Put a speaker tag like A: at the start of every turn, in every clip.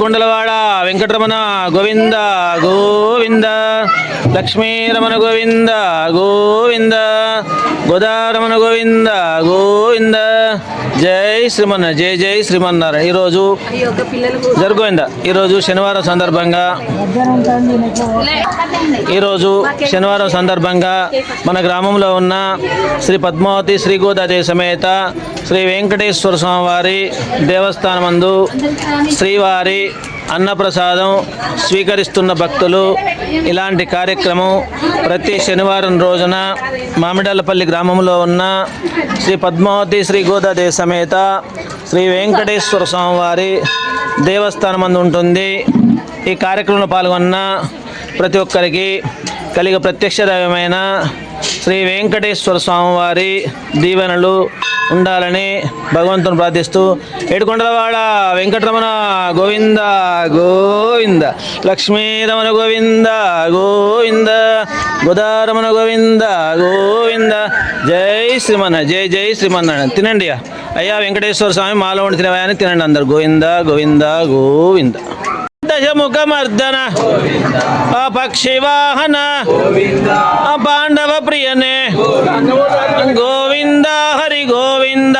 A: గుండలవాడ వెంకటరమణ గోవింద గోవింద లక్ష్మీరమణ గోవింద గోవింద గోదారమణ గోవింద గోవింద. జై శ్రీమన్న జై జై శ్రీమన్నారాయణ. ఈరోజు జరుగుయిందా? ఈరోజు శనివారం సందర్భంగా ఈరోజు శనివారం సందర్భంగా మన గ్రామంలో ఉన్న శ్రీ పద్మావతి శ్రీ గోదాదేవి సమేత శ్రీ వెంకటేశ్వర స్వామివారి దేవస్థానమందు శ్రీవారి అన్నప్రసాదం స్వీకరిస్తున్న భక్తులు ఇలాంటి కార్యక్రమం ప్రతి శనివారం రోజున మామిడాలపల్లి గ్రామంలో ఉన్న శ్రీ పద్మావతి శ్రీ గోదాదేవి సమేత శ్రీ వెంకటేశ్వర స్వామివారి దేవస్థానం అందు ఉంటుంది. ఈ కార్యక్రమంలో పాల్గొన్న ప్రతి ఒక్కరికి కలిగే ప్రత్యక్ష దైవమైన శ్రీ వెంకటేశ్వర స్వామి వారి దీవెనలు ఉండాలని భగవంతుని ప్రార్థిస్తూ ఏడుకొండలవాడ వెంకటరమణ గోవింద గోవింద లక్ష్మీరమణ గోవింద గోవింద గోదారమణ గోవింద గోవింద. జై శ్రీమన్న జై జై శ్రీమన్నారాయణ. తినండి అయ్యా వెంకటేశ్వర స్వామి మాలో ఉండి తినవా అని తినండి అందరు. గోవింద గోవింద గోవింద. దశముఖమర్దన ఆ పక్షి వాహన ఆ పాండవ ప్రియనే గోవింద హరి గోవింద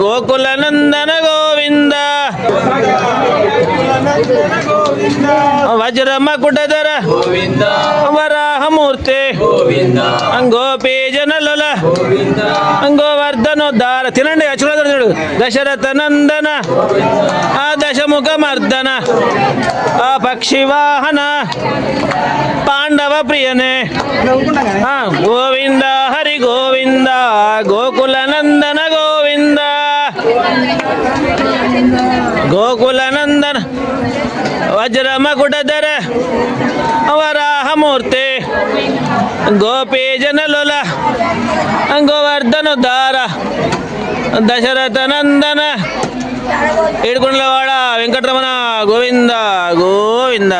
A: గోకుల నందన గోవింద వజ్రమకుటధర వరాహమూర్తి గోపీ జనలుల గోవర్ధనోద్ధార తినండి అచ్చుడు దశరథ నందన ఆ దశముఖ మర్దన ఆ పక్షి వాహన పాండవ ప్రియనే. గోవింద హరి గోవింద గోకుల నందన గోవింద. గోకుల నందన వజ్రమకుటధర వరాహమూర్తి గోపీ జనలుల గోవర్ధనుద్ధార దశరథ నందన ఏడుకొండలవాడ వెంకటరమణ గోవింద గోవింద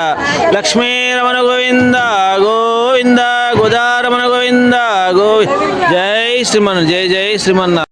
A: రమణ గోవింద గోవింద గోదారమణ గోవింద గోవి జై శ్రీమన్ జై జై శ్రీమన్న